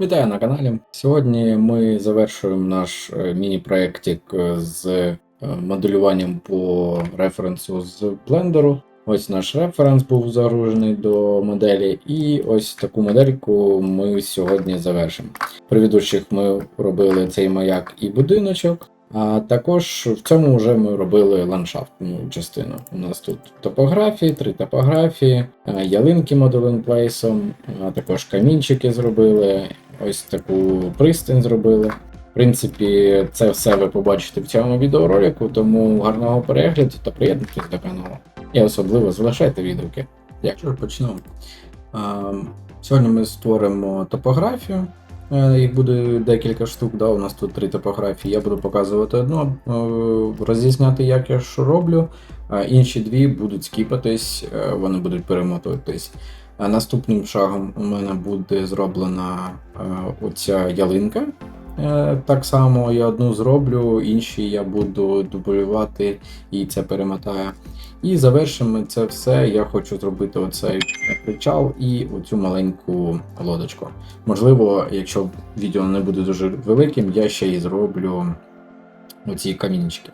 Вітаю на каналі. Сьогодні ми завершуємо наш е, міні-проєктик е, з е, моделюванням по референсу з блендеру. Ось наш референс був загружений до моделі, і ось таку модельку ми сьогодні завершимо. При ведучих ми робили цей маяк і будиночок. А також в цьому вже ми робили ландшафтну частину. У нас тут топографії, три топографії, ялинки моделинг плейсом, а також камінчики зробили, ось таку пристань зробили. В принципі, це все ви побачите в цьому відеоролику, тому гарного перегляду та приєднуйтесь до каналу. І особливо залишайте відгуки. Якщо ж почнемо. Сьогодні ми створимо топографію. Е, Їх буде декілька штук, да, у нас тут три топографії. Я буду показувати одну, е, роз'ясняти, як я що роблю, а інші дві будуть скіпатись, е, вони будуть перемотуватись. Наступним шагом у мене буде зроблена е, оця ялинка. Е, Так само я одну зроблю, інші я буду дублювати і це перемотаю. І завершимо це все. Я хочу зробити оцей причал і оцю маленьку лодочку. Можливо, якщо відео не буде дуже великим, я ще й зроблю оці камінчики.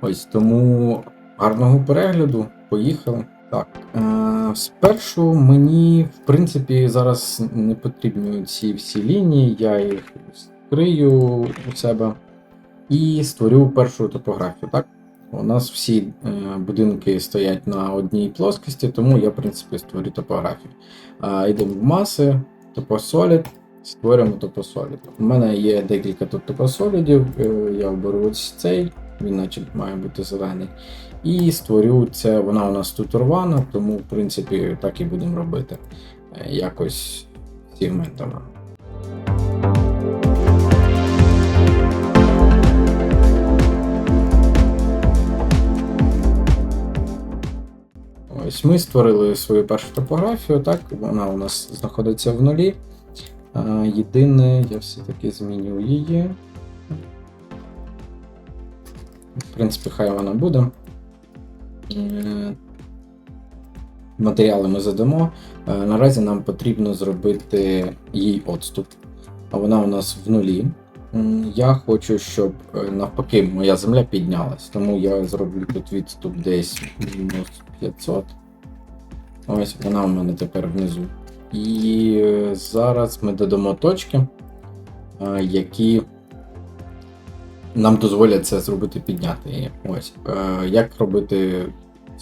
Ось тому гарного перегляду. Поїхали. Так, е, спершу мені, в принципі, зараз не потрібні ці всі лінії, я їх скрию у себе і створю першу топографію. Так? У нас всі е, будинки стоять на одній плоскості, тому я, в принципі, створю топографію. Е, йдемо в маси, топосолід, створюємо топосолід. У мене є декілька тут топосолідів, е, я оберу ось цей, він наче має бути зелений. І створю це, вона у нас тут рвана, тому в принципі так і будемо робити. Е, Якось сегментами. Ось ми створили свою першу топографію, так, вона у нас знаходиться в нулі. Єдине, я все-таки зміню її. В принципі, хай вона буде. Е, Матеріали ми задамо. Е, Наразі нам потрібно зробити їй отступ. А вона у нас в нулі. Я хочу, щоб е, навпаки моя земля піднялась, тому я зроблю тут відступ десь мінус 500. Ось вона у мене тепер внизу. І зараз ми додамо точки, які нам дозволять це зробити підняти її. Ось. Е, Як робити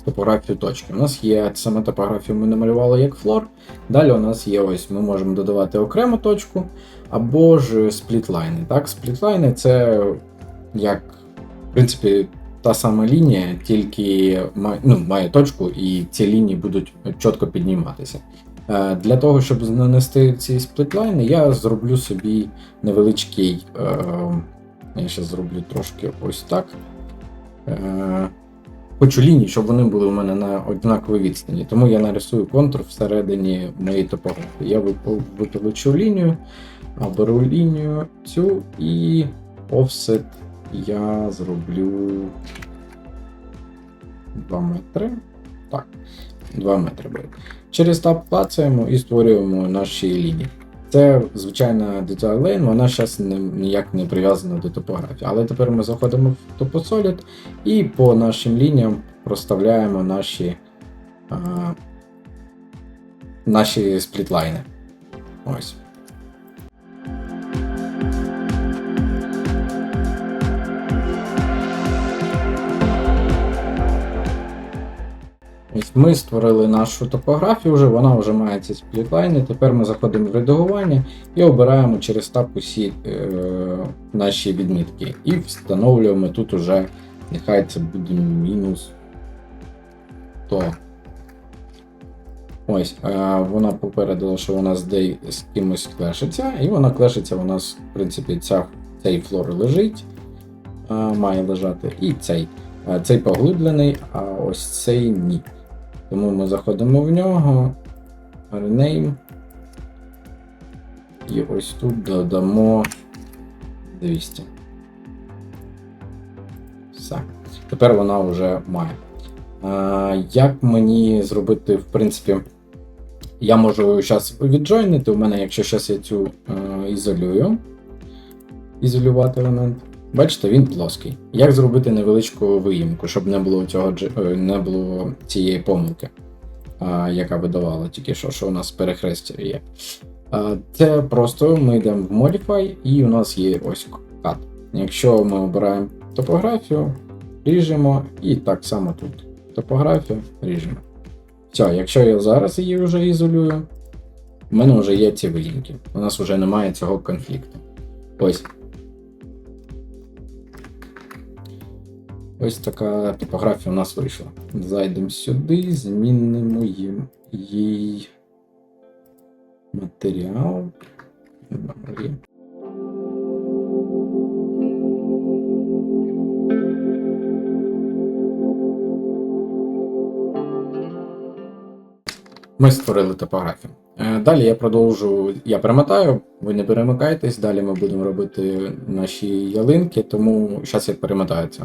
топографію точки? У нас є саме топографію, ми намалювали як флор. Далі у нас є ось, ми можемо додавати окрему точку або ж сплітлайни. Так, сплітлайни це як, в принципі, та сама лінія, тільки має, ну, має точку, і ці лінії будуть чітко підніматися. Е, Для того, щоб нанести ці сплітлайни, я зроблю собі невеличкий. Е, я ще зроблю трошки ось так. Е, Хочу лінії, щоб вони були у мене на однаковій відстані. Тому я нарисую контур всередині моєї топографії. Я випо- лінію, беру лінію цю і офсет я зроблю 2 метри. Так, 2 метри. Через таб клацаємо і створюємо наші лінії. Це звичайна Detail Lane, вона зараз ніяк не прив'язана до топографії. Але тепер ми заходимо в TopoSolid і по нашим лініям проставляємо наші, а, наші сплітлайни. Ось. Ми створили нашу топографію, вже, вона вже має ці сплітлайни. Тепер ми заходимо в редагування і обираємо через таб усі е, наші відмітки. І встановлюємо тут уже, нехай це буде мінус 100. Ось, е, вона попередила, що вона з, дей, з кимось клешиться, і вона клешиться, у нас, в принципі, ця, цей флор лежить, е, має лежати, і цей. Е, Цей поглиблений, а ось цей ні. Тому ми заходимо в нього, rename. І ось тут додамо 200. Все. Тепер вона вже має. А, як мені зробити, в принципі, Я можу зараз віджойнити. У мене, якщо зараз я цю е, ізолюю, ізолювати елемент. Бачите, він плоский. Як зробити невеличку виїмку, щоб не було цього е, не було цієї помилки, яка видавала тільки що, що у нас перехрестя є. Це просто ми йдемо в Modify і у нас є ось кат. Якщо ми обираємо топографію, ріжемо, і так само тут. Топографію ріжемо. Все, якщо я зараз її вже ізолюю, в мене вже є ці виїмки. У нас вже немає цього конфлікту. Ось. Ось така топографія у нас вийшла. Зайдемо сюди, змінимо їм їй матеріал. Ми створили топографію. Е, Далі я продовжу, я перемотаю, ви не перемикайтесь, далі ми будемо робити наші ялинки, тому зараз я перемотаю це.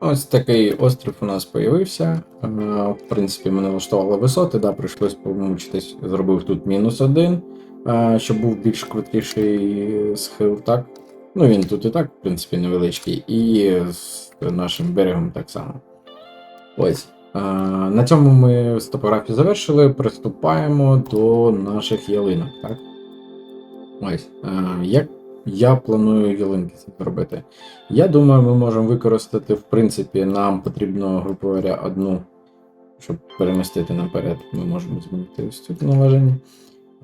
Ось такий острів у нас появився. Е, В принципі, мене влаштовували висоти, да, прийшлось помучитись, зробив тут мінус один, е, щоб був більш крутіший схил, так. Ну він тут і так, в принципі, невеличкий, і з нашим берегом так само. Ось. Е, На цьому ми з топографії завершили. Приступаємо до наших ялинок, так? Ось. Як я планую ялинки зробити? Я думаю, ми можемо використати, в принципі, нам потрібно, грубо говоря, одну, щоб перемістити наперед. Ми можемо змінити ось тут належення.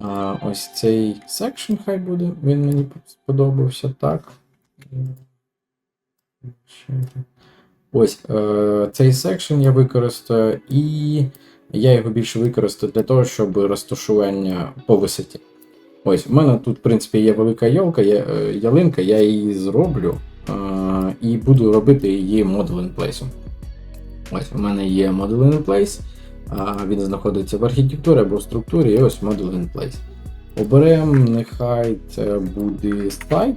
А, ось цей секшн хай буде, він мені сподобався так. Ось е, цей секшн я використаю, і я його більше використаю для того, щоб розташування по висоті. Ось, у мене тут, в принципі, є велика ялка, є, е, ялинка, я її зроблю е, і буду робити її model in place. Ось, у мене є model in place, а він знаходиться в архітектурі або в структурі, і ось model in place. Оберемо, нехай це буде слайд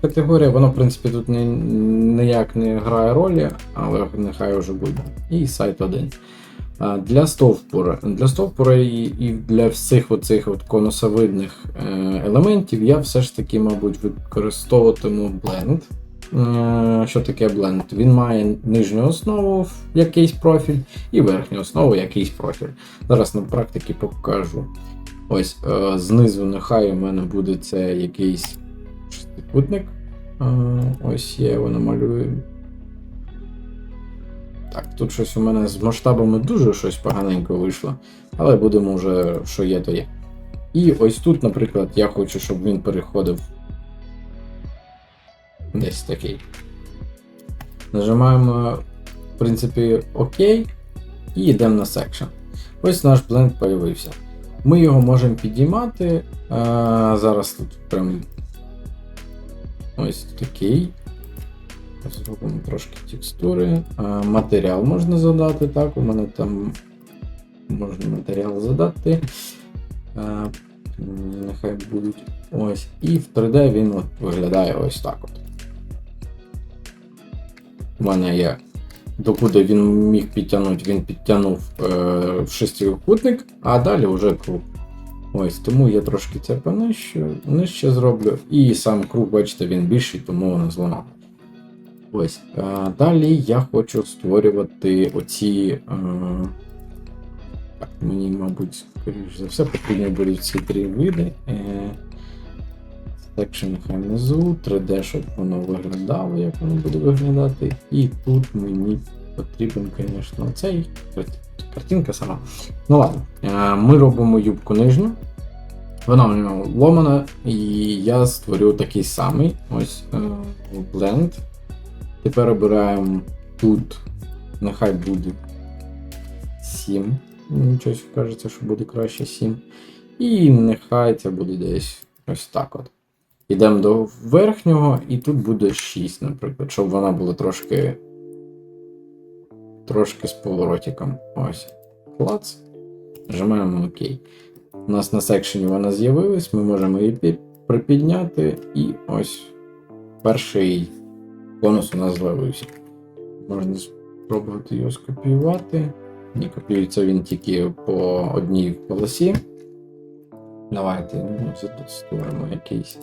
категорія, воно, в принципі, тут ні- ніяк не грає ролі, але нехай вже буде. І сайт 1. Для стовпура, для стовпура і, для всіх оцих от конусовидних е, елементів я все ж таки, мабуть, використовуватиму Blend. Е, Що таке Blend? Він має нижню основу якийсь профіль і верхню основу якийсь профіль. Зараз на практиці покажу. Ось е, знизу нехай у мене буде це якийсь шестикутник. Ось я його намалюю. Так, тут щось у мене з масштабами дуже щось поганенько вийшло, але будемо вже, що є, то є. І ось тут, наприклад, я хочу, щоб він переходив десь такий. Нажимаємо, в принципі, ОК і йдемо на Section. Ось наш бленд появився. Ми його можемо підіймати. А, зараз тут прям ось такий. Зробимо трошки текстури. Матеріал можна задати, так, у мене там можна матеріал задати. Нехай будуть ось. І в 3D він от виглядає ось так. от. У мене є. Докуди він міг підтягнути, він підтягнув е, шестикутник, а далі вже круг. Ось, тому я трошки це понижче, нижче зроблю. І сам круг, бачите, він більший, тому воно зламав. Ось. Е, далі я хочу створювати оці. Е, так, мені, мабуть, скоріш за все, потрібні будуть ці три види. Section нехай внизу, 3D, щоб воно виглядало, як воно буде виглядати. І тут мені потрібен, звісно, цей картинка сама. Ну ладно, Е, ми робимо юбку нижню. Вона у нього ломана, і я створю такий самий. Ось Blend. Тепер обираємо тут, нехай буде 7. Мені щось кажеться, що буде краще 7. І нехай це буде десь ось так от. Йдемо до верхнього, і тут буде 6, наприклад, щоб вона була трошки. Трошки з поворотиком. Ось. Клац. Нажимаємо ОК. У нас на секшені вона з'явилась, ми можемо її припідняти, і ось перший конус у нас з'явився. Можна спробувати його скопіювати. Ні, копіюється він тільки по одній полосі. Давайте ну, створимо якийсь.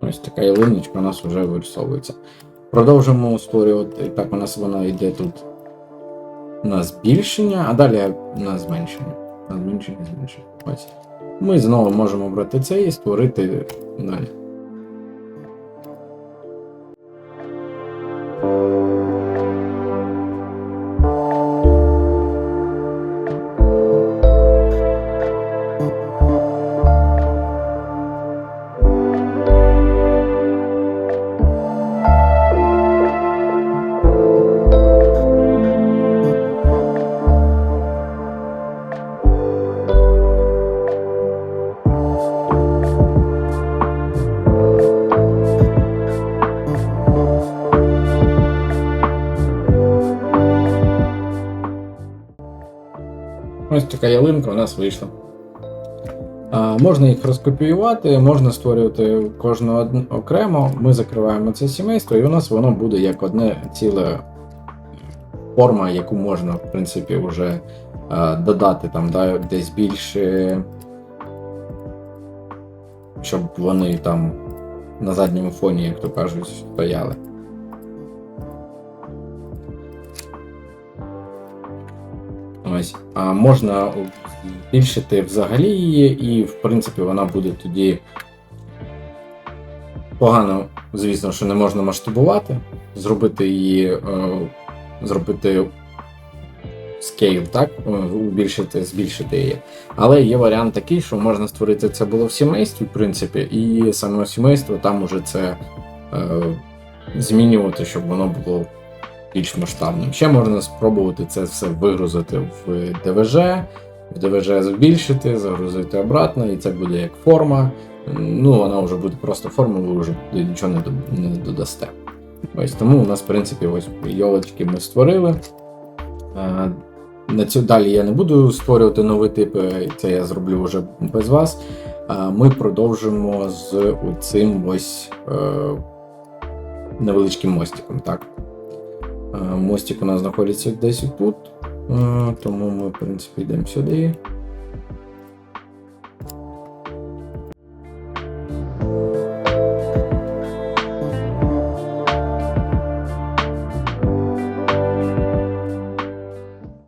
Ось така ялиночка у нас вже вирисовується. Продовжимо створювати. Так, у нас вона йде тут на збільшення, а далі на зменшення. На зменшення, зменшення. Ось. Ми знову можемо обрати це і створити далі. Ось така ялинка у нас вийшла. А, можна їх розкопіювати, можна створювати кожну окремо. Ми закриваємо це сімейство, і у нас воно буде як одне ціле форма, яку можна, в принципі, вже а, додати там, да, десь більше, щоб вони там на задньому фоні, як то кажуть, стояли. Ось. А можна збільшити взагалі її, і, в принципі, вона буде тоді погано, звісно, що не можна масштабувати, зробити її, е, зробити скейл, так? Е, Убільшити, збільшити її. Але є варіант такий, що можна створити це було в сімействі, в принципі, і саме сімейство там уже це е, змінювати, щоб воно було більш масштабним. Ще можна спробувати це все вигрузити в ДВЖ, в ДВЖ збільшити, загрузити обратно, і це буде як форма. Ну, вона вже буде просто форма, ви вже нічого не, додасте. Ось тому у нас, в принципі, ось йолочки ми створили. На цю далі я не буду створювати нові типи, це я зроблю вже без вас. Ми продовжимо з цим ось е, невеличким мостиком. Так? Е, Мостик у нас знаходиться десь тут, е, тому ми, в принципі, йдемо сюди.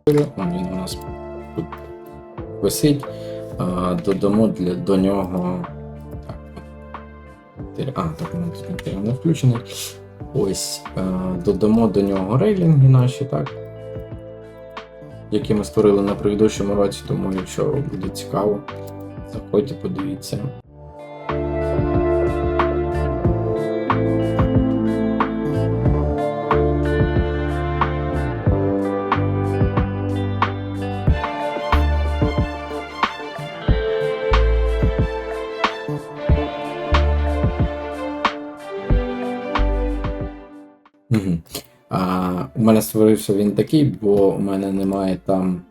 Він у нас тут висить. Е, Додамо для, до нього. Так, а, так, тут не включений. Ось, е, додамо до нього рейлінги наші, так. Які ми створили на предыдущому році, тому якщо буде цікаво, заходьте, подивіться. Мене створився він такий, бо у мене немає там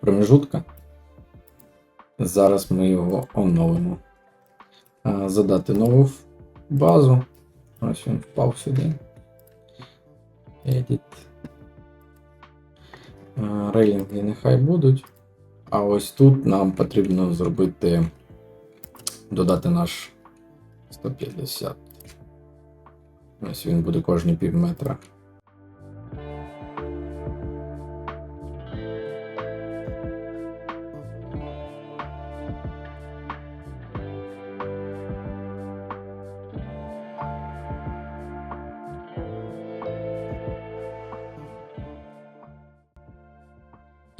промежутка. Зараз ми його оновимо. Задати нову базу. Ось він впав сюди. Edit. Рейлінги нехай будуть. А ось тут нам потрібно зробити, додати наш 150. Ось він буде кожні пів метра.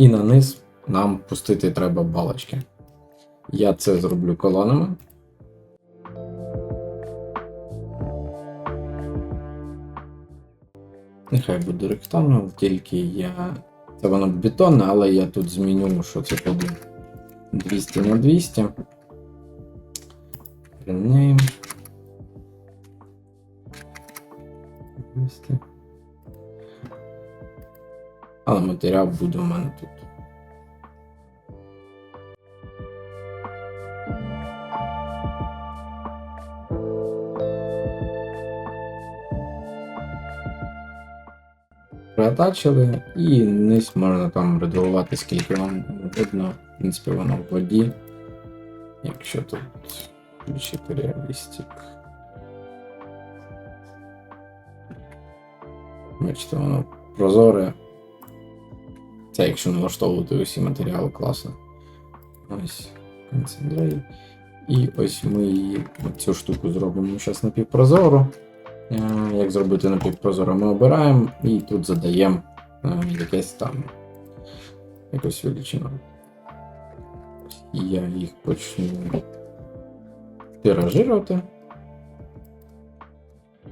І на низ нам пустити треба балочки. Я це зроблю колонами. Нехай буде ректангл, тільки я. Це воно бетонне, але я тут зміню, що це буде 200 на 200. Rename. 200. Але матеріал буде у мене тут. Приатачили і низ можна там редагувати скільки вам видно. В принципі, воно в воді. Якщо тут включити реалістик. Бачите, воно прозоре. Це якщо налаштовувати усі матеріали класно. Ось концентрей. І ось ми її цю штуку зробимо зараз напівпрозоро. Як зробити напівпрозоро, ми обираємо і тут задаємо е, якесь там якусь величину. Я їх почну тиражувати.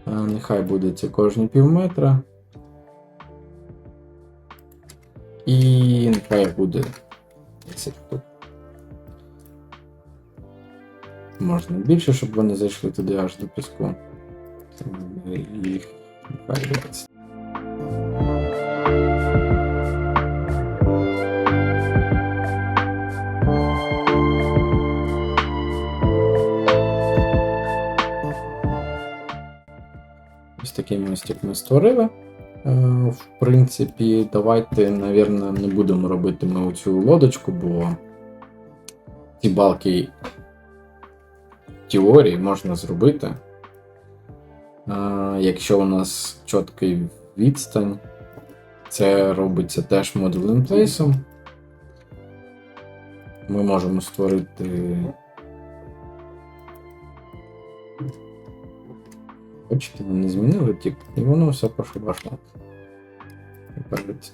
Е, Нехай буде це кожні пів метра. І нехай буде 10 штук. Можна більше, щоб вони зайшли туди аж до піску. Їх нехай 20. Ось такий мостик ми створили. Е, В принципі, давайте, навірно, не будемо робити ми цю лодочку, бо ці балки в теорії можна зробити. Е, Якщо у нас чіткий відстань, це робиться теж in Place. Ми можемо створити. Бачите, вони змінили тип, і воно все пошло пошло. Кажеться.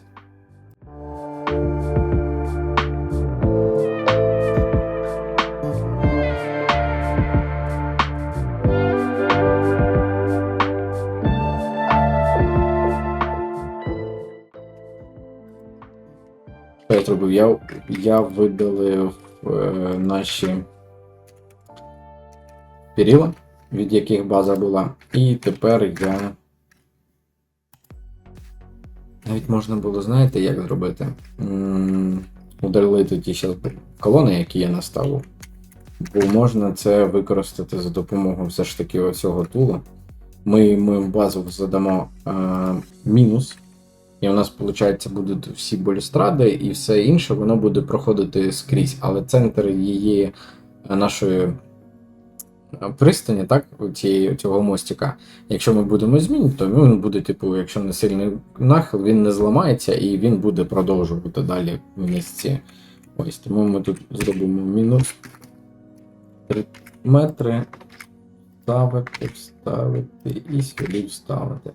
Що я зробив? Я, я видалив е, наші перила, Від яких база була. І тепер я. Навіть можна було, знаєте, як зробити? Удалити ті ще колони, які я наставив. Бо можна це використати за допомогою все ж таки оцього тула. Ми, ми в базу задамо е, мінус, і у нас, виходить, будуть всі балюстради і все інше, воно буде проходити скрізь. Але центр її е, нашої пристані, так, цієї, цього мостика, якщо ми будемо змінити, то він буде, типу, якщо не сильний нахил, він не зламається і він буде продовжувати далі в місці. Ось, тому ми тут зробимо мінус 3 метри. Вставити, вставити і сюди вставити. Е,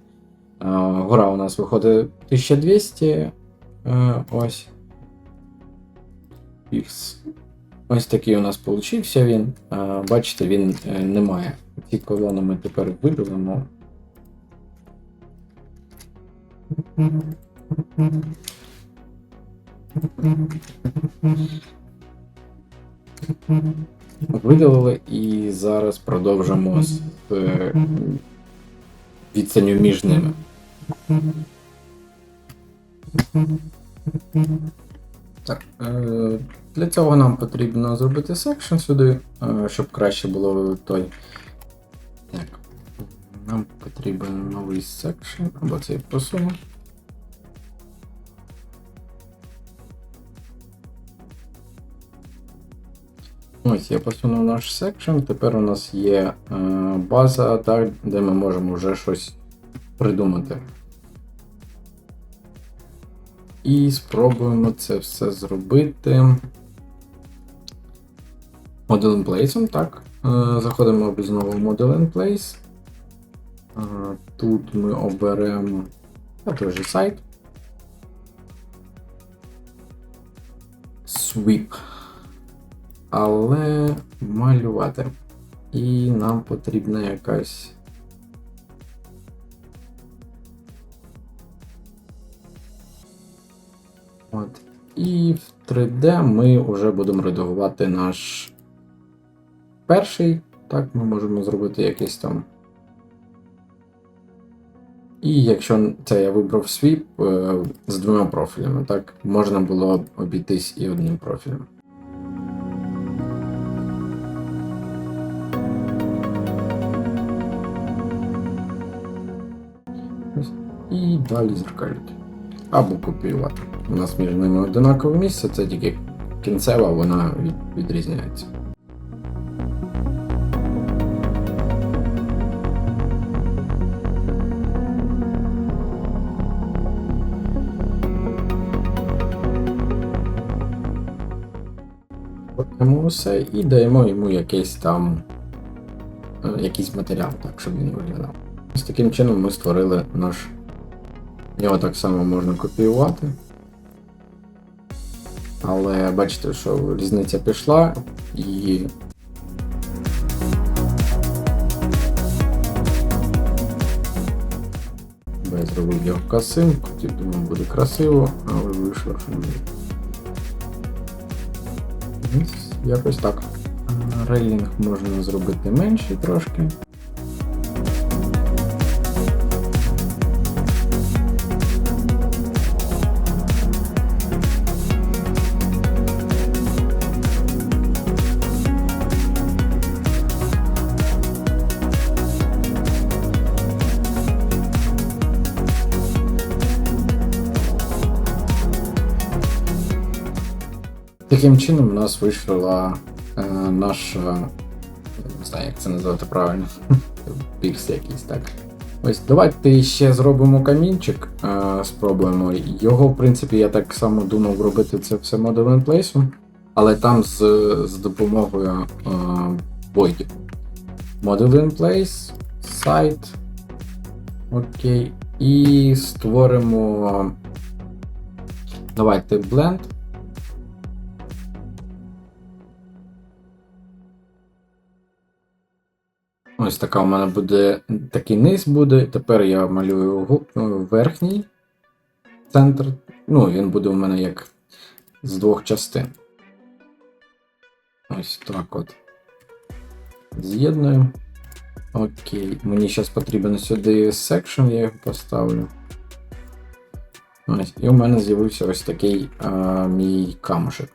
Гора у нас виходить 1200. е, Ось. Ікс. Ось такий у нас получився він. Бачите, він е, не має. Ці колони ми тепер видалимо. Видалили і зараз продовжимо з е, відстанню між ними. Так, е, для цього нам потрібно зробити секшн сюди, е, щоб краще було той. Так. Нам потрібен новий секшн, або цей посуну. Ось я посунув наш секшн. Тепер у нас є е, база, так, де ми можемо вже щось придумати. І спробуємо це все зробити. Model Place, так. Е, Заходимо знову в Model Place. Е, Тут ми оберемо той же сайт. sweep. Але малювати. І нам потрібна якась. От. І в 3D ми вже будемо редагувати наш перший. Так, ми можемо зробити якийсь там. І якщо це я вибрав свіп е, з двома профілями, так, можна було б обійтись і одним профілем. І далі зеркалювати. Або копіювати. У нас між ними одинакове місце, це тільки кінцева, вона від, відрізняється. Робимо все і даємо йому якийсь там е, якийсь матеріал, так, щоб він виглядав. Ось таким чином ми створили наш. Його так само можна копіювати. Але бачите, що різниця пішла і. Я зробив його хотів, думаю, буде красиво, але вийшло, що. Ось Якось так. Рейлінг можна зробити менший трошки. Таким чином у нас вийшла е, наша. Не знаю, як це назвати правильно. Пірс якийсь так. Ось давайте ще зробимо камінчик, е, спробуємо. Його, в принципі, я так само думав робити це все Model Place, але там з, з допомогою е, Void. Model Place, сайт. Окей. І створимо. Давайте Blend. Ось така у мене буде такий низ буде. Тепер я малюю е, верхній центр. Ну, він буде у мене як з двох частин. Ось так от. З'єднуємо. Окей. Мені зараз потрібен сюди section, я його поставлю. Ось. І у мене з'явився ось такий а, мій камушек.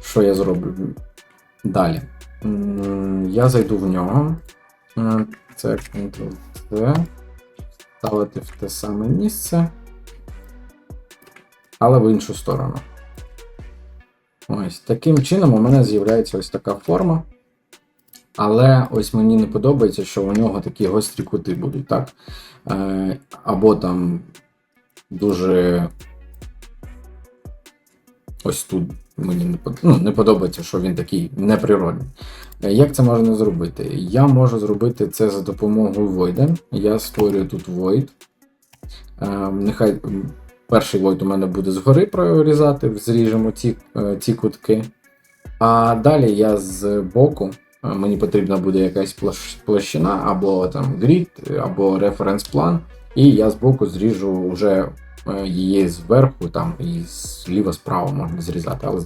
Що я зроблю далі? Я зайду в нього. Це Ctrl-C. Ставити в те саме місце. Але в іншу сторону. Ось таким чином у мене з'являється ось така форма. Але ось мені не подобається, що у нього такі гострі кути будуть, так? Е, Або там дуже. Ось тут мені не, под- ну, не подобається, що він такий неприродний. Е, Як це можна зробити? Я можу зробити це за допомогою Void. Я створюю тут Void. Е, Нехай перший Void у мене буде згори прорізати, зріжемо ці, е, ці кутки. А далі я з боку, мені потрібна буде якась площина, або там grid, або референс-план, і я з боку зріжу вже її зверху, там і зліва-справа можна зрізати, але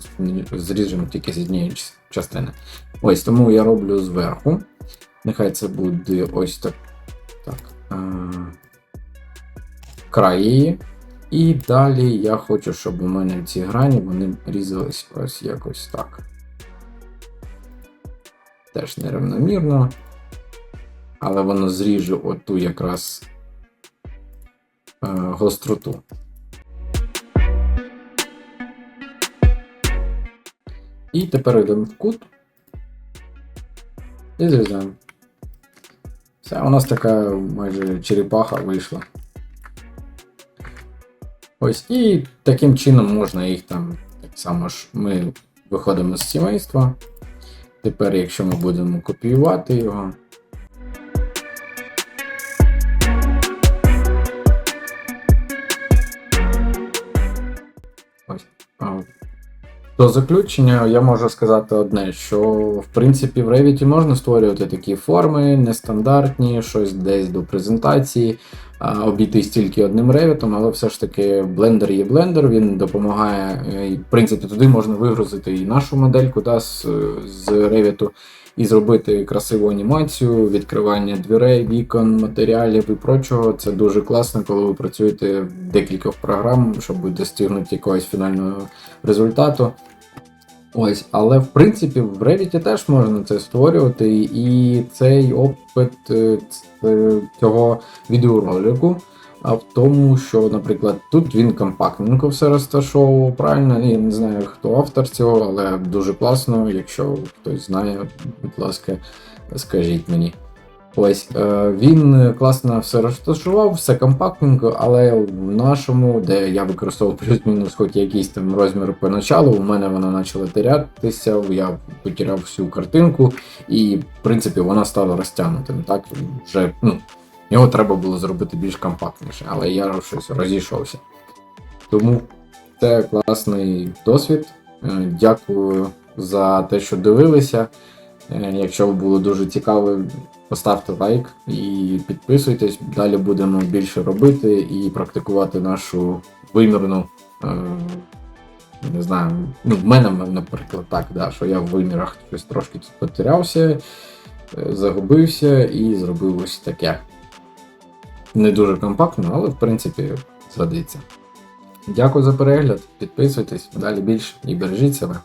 зріжемо тільки з однієї частини. Ось тому я роблю зверху. Нехай це буде ось так. так е, край її. І далі я хочу, щоб у мене ці грані вони різались ось якось так. Теж нерівномірно. Але воно зріже оту якраз е, гостроту. І тепер йдемо в кут. І зрізаємо. Все, у нас така майже черепаха вийшла. Ось, і таким чином можна їх там, так само ж ми виходимо з сімейства. Тепер, якщо ми будемо копіювати його. До заключення я можу сказати одне, що в принципі в Revit можна створювати такі форми нестандартні, щось десь до презентації, обійтись тільки одним Revit, але все ж таки Blender є Blender, він допомагає. е, В принципі, туди можна вигрузити і нашу модельку да, з, з Revit, і зробити красиву анімацію, відкривання дверей, вікон, матеріалів і прочого. Це дуже класно, коли ви працюєте в декількох програм, щоб достигнути якогось фінального результату. Ось, але в принципі в Revit теж можна це створювати, і цей опит е, цього відеоролику в тому, що, наприклад, тут він компактненько все розташовував, правильно? Я не знаю, хто автор цього, але дуже класно. Якщо хтось знає, будь ласка, скажіть мені. Ось е, він класно все розташував, все компактненько, але в нашому, де я використовував плюс-мінус хоч якийсь там розмір поначалу, у мене вона почала терятися, я потеряв всю картинку, і в принципі вона стала розтягнутим. Так вже ну, його треба було зробити більш компактніше, але я щось розійшовся. Тому це класний досвід. Е, Дякую за те, що дивилися. Е, Якщо було дуже цікаво, поставте лайк і підписуйтесь. Далі будемо більше робити і практикувати нашу вимірну. е, Не знаю, ну, в мене, наприклад, так, да, що я в вимірах щось трошки потерявся, е, загубився і зробив ось таке. Не дуже компактно, але в принципі згодиться. Дякую за перегляд, підписуйтесь, далі більше і бережіть себе.